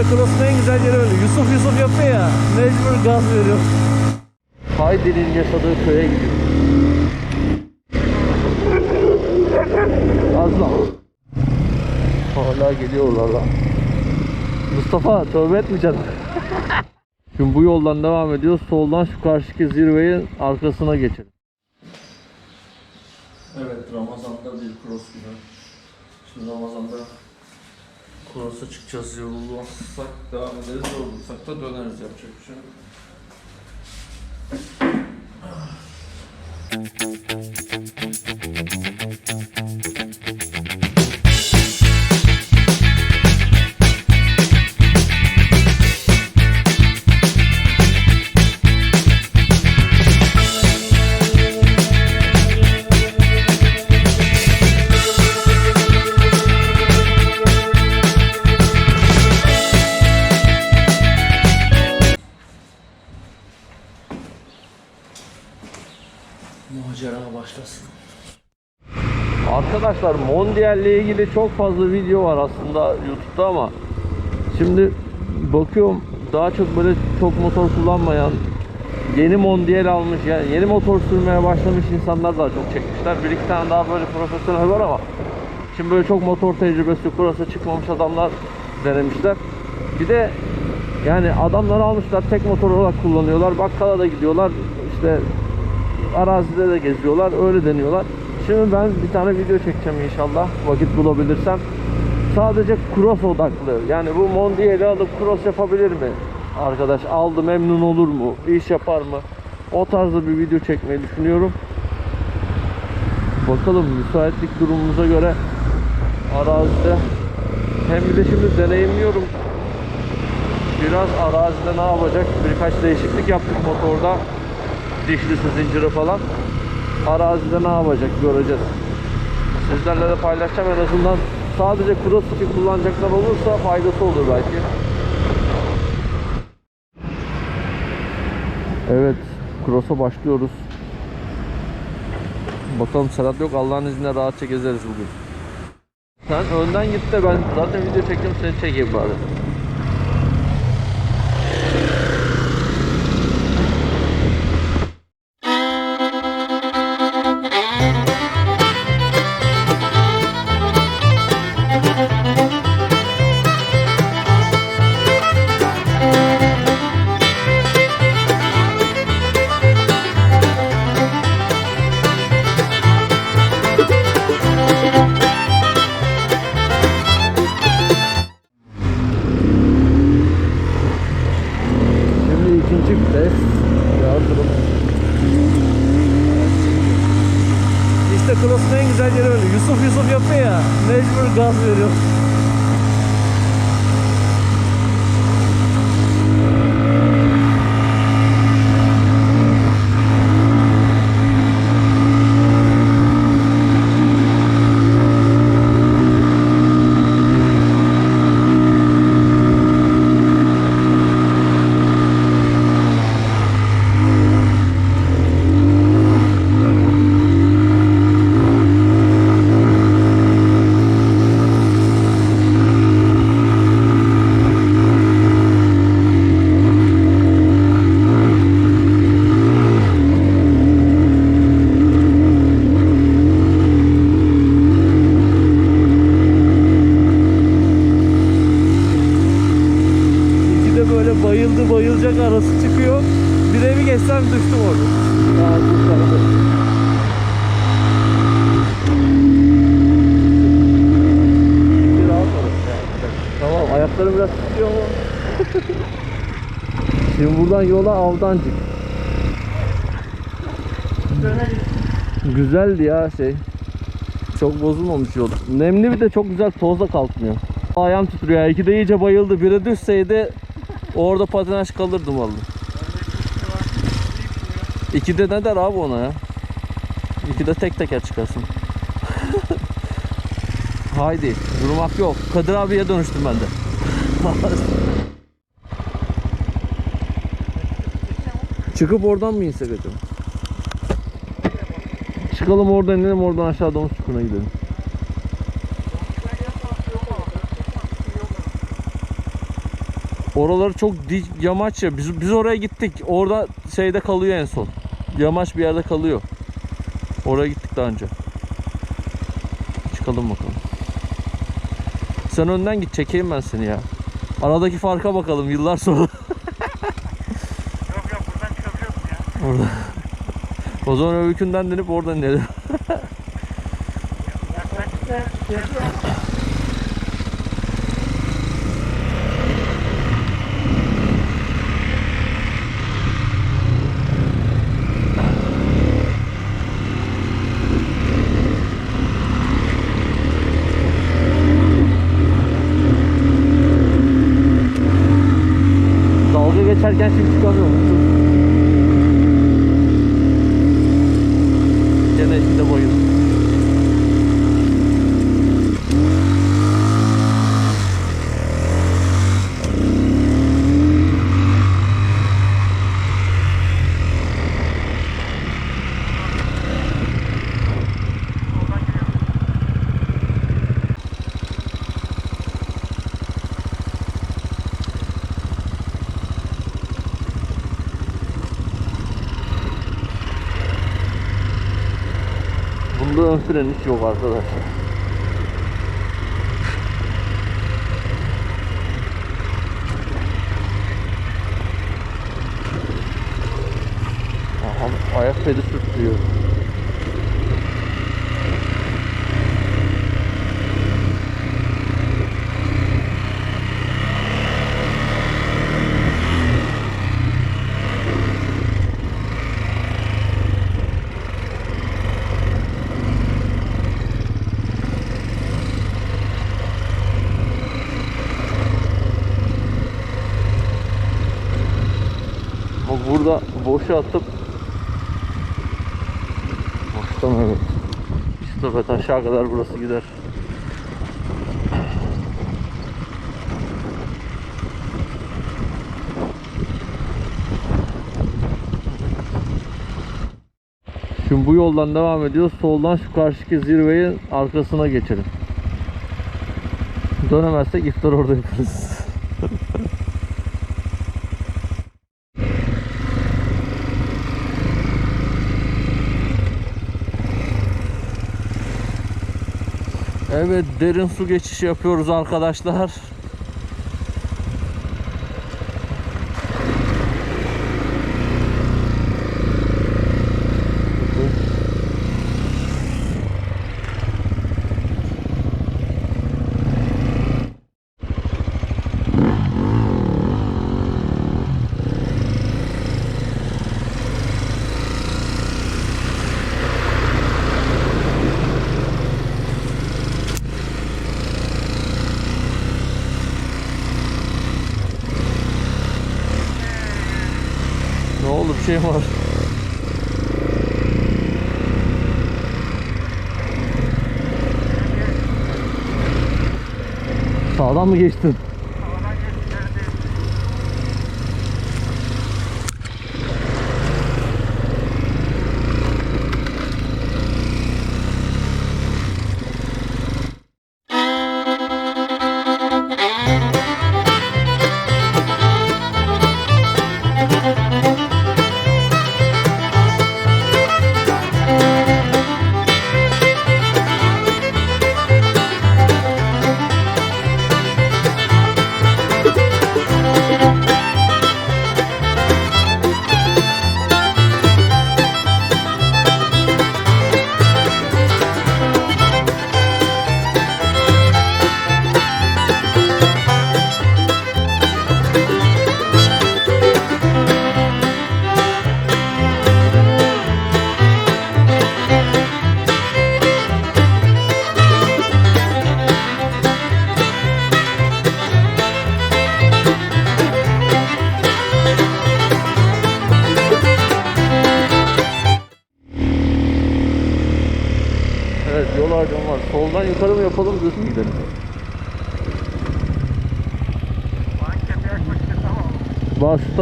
İşte cross'un en güzel yeri öyle. Yusuf Yusuf yapıyor ya. Mecbur gaz veriyor. Haydi'nin yaşadığı köye gidiyor. Az lan. Hala geliyorlar lan. Mustafa tövbe etmeyeceksin. Şimdi bu yoldan devam ediyoruz. Soldan şu karşıki zirveyin arkasına geçelim. Evet Ramazan'da bir cross günü. Şimdi Ramazan'da cross'a çıkacağız. Yorulmazsak devam ederiz. Yorulursak da döneriz yapacak bir şey. Başlasın. Arkadaşlar Mondial ile ilgili çok fazla video var aslında YouTube'da ama şimdi bakıyorum daha çok böyle çok motor kullanmayan yeni Mondial almış yani yeni motor sürmeye başlamış insanlar daha çok çekmişler. Bir iki tane daha böyle profesyonel var ama şimdi böyle çok motor tecrübesi kurasa çıkmamış adamlar denemişler. Bir de yani adamlar almışlar tek motor olarak kullanıyorlar. Bakkala da gidiyorlar. işte arazide de geziyorlar. Öyle deniyorlar. Şimdi ben bir tane video çekeceğim inşallah. Vakit bulabilirsem. Sadece cross odaklı. Yani bu Mondial'i alıp cross yapabilir mi? Arkadaş aldı memnun olur mu? İş yapar mı? O tarzda bir video çekmeyi düşünüyorum. Bakalım müsaitlik durumumuza göre arazide hem bir de şimdi deneyimliyorum. Biraz arazide ne yapacak? Birkaç değişiklik yaptık motorda dişlisi zinciri falan arazide ne yapacak göreceğiz. Sizlerle de paylaşacağım en azından sadece cross kullanacaklar olursa faydası olur belki. Evet cross'a başlıyoruz. Bakalım Serhat yok Allah'ın izniyle rahatça gezeriz bugün. Sen önden git de ben zaten video çektim seni çekeyim bari. Bayılacak arası çıkıyor. Bir evi geçsem düştüm orada. Tamam ayaklarım biraz tutuyor ama. Şimdi buradan yola Avdancık. Güzeldi ya şey. Çok bozulmamış yol. Nemli bir de çok güzel tozla kalkmıyor. Ayağım titriyor. İki de iyice bayıldı. Biri düşseydi orada patinaj kalırdım vallahi. İki de ne der abi ona ya? İki de tek teker çıkarsın. Haydi durmak yok. Kadir abiye dönüştüm ben de. Çıkıp oradan mı insek acaba? Çıkalım oradan inelim oradan aşağı domuz çukuruna gidelim. Oraları çok dik yamaç ya. Biz, biz oraya gittik. Orada şeyde kalıyor en son. Yamaç bir yerde kalıyor. Oraya gittik daha önce. Çıkalım bakalım. Sen önden git çekeyim ben seni ya. Aradaki farka bakalım yıllar sonra. Yok yok buradan çıkabiliyorsun ya. Orada. O zaman öbürkünden dönüp oradan inelim. gerçekten çıkamıyorum. Bunda ön fren hiç yok arkadaşlar. Aha, ayak pedi sürtüyor. Bak burada boşa atıp Boştan evet. İstafet aşağı kadar burası gider. Şimdi bu yoldan devam ediyoruz. Soldan şu karşıki zirveyin arkasına geçelim. Dönemezsek iftar orada yaparız. Evet derin su geçişi yapıyoruz arkadaşlar. Ne şey mi var? Sağdan mı geçtin?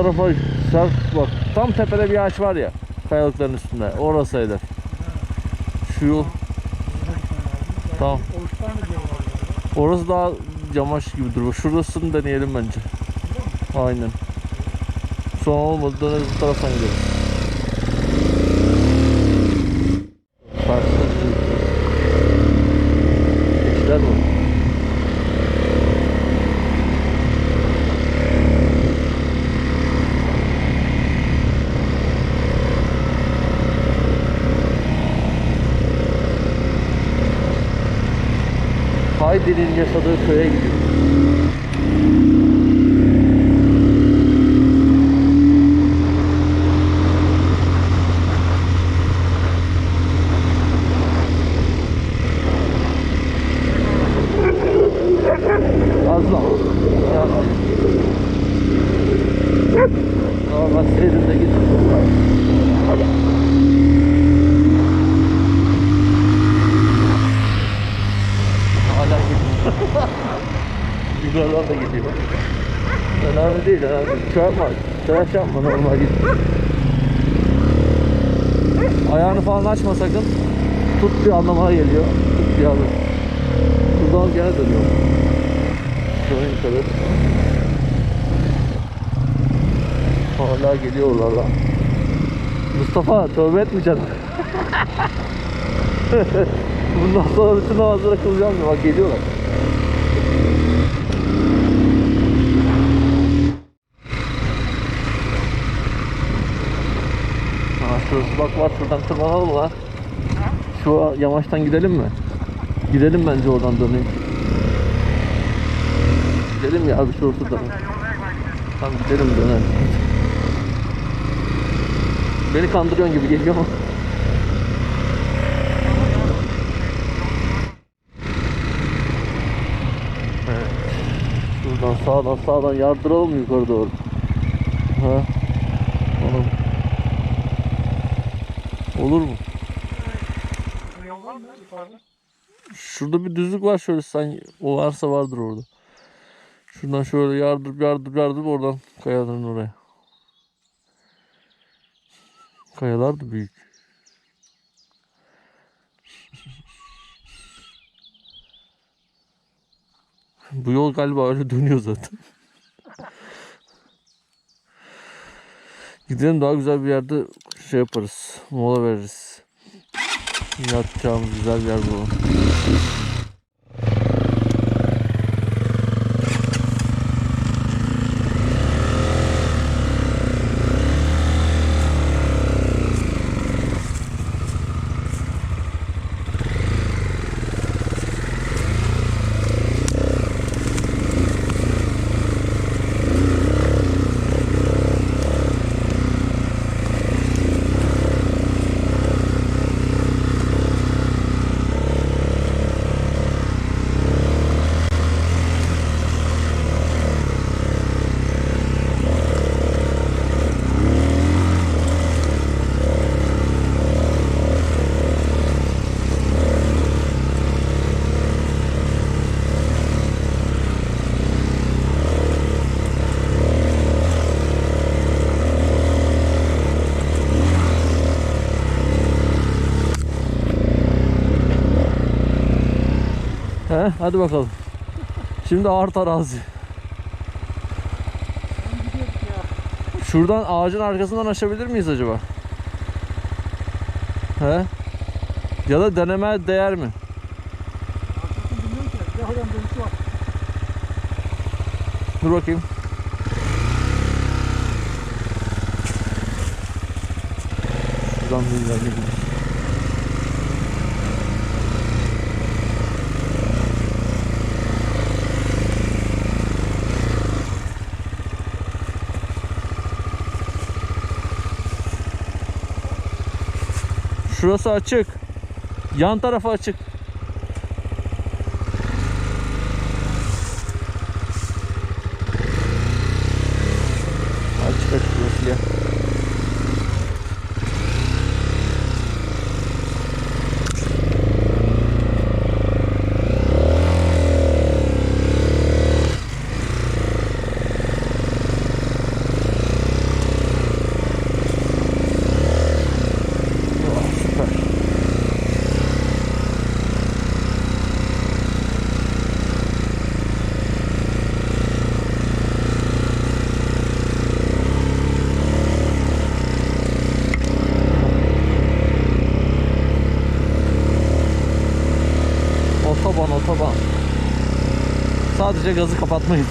Tarafa şart bak tam tepede bir ağaç var ya kayalıkların üstünde orası. Şu yol Tamam. Orası daha yamaç gibi duruyor. Şurasını deneyelim bence. Aynen. Son olmadı döneriz bu taraftan gideriz. Haydi'nin yaşadığı köye gidiyor. Azla. Yazma. Normal seyrinde git. Hala gidiyor. Yukarıdan da gidiyor. Önemli değil, önemli. Şey yapma, tıraş yapma normal git. Ayağını falan açma sakın. Tut bir anlamına geliyor. Tut bir alır. Şuradan gene dönüyor. Şöyle yukarı. Hala geliyorlar lan. Mustafa tövbe etmeyeceksin. Bundan sonra bütün namazlara kılacağım bak geliyorlar. Şurası bak var şuradan tırmanalım lan. Şu yamaçtan gidelim mi? Gidelim bence oradan döneyim. Gidelim ya abi. Ya yolda yaklaştı. Tamam gidelim dönelim. Beni kandırıyorsun gibi geliyor ama. Evet. Şuradan sağdan sağdan yardıralım yukarı doğru? Ha? Olur mu? Şurada bir düzlük var şöyle sen o varsa vardır orada. Şuradan şöyle yardır yardır yardır oradan kayaların oraya. Kayalar da büyük. Bu yol galiba öyle dönüyor zaten. Gidelim daha güzel bir yerde şey yaparız. Mola veririz. Yatacağımız güzel bir yer bulalım. Hadi bakalım. Şimdi art arazi. Şuradan ağacın arkasından aşabilir miyiz acaba? He? Ya da deneme değer mi? Dur bakayım. Şuradan bir ilerleyelim. Şurası açık. Yan tarafı açık. Sadece gazı kapatmayın.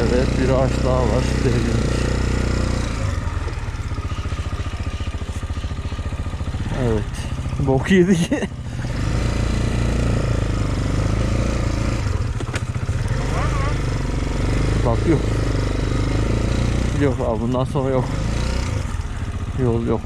Evet bir ağaç daha var. Devrilmiş. Evet. Bok yedik. Bak yok. Yok abi bundan sonra yok. Yol yok.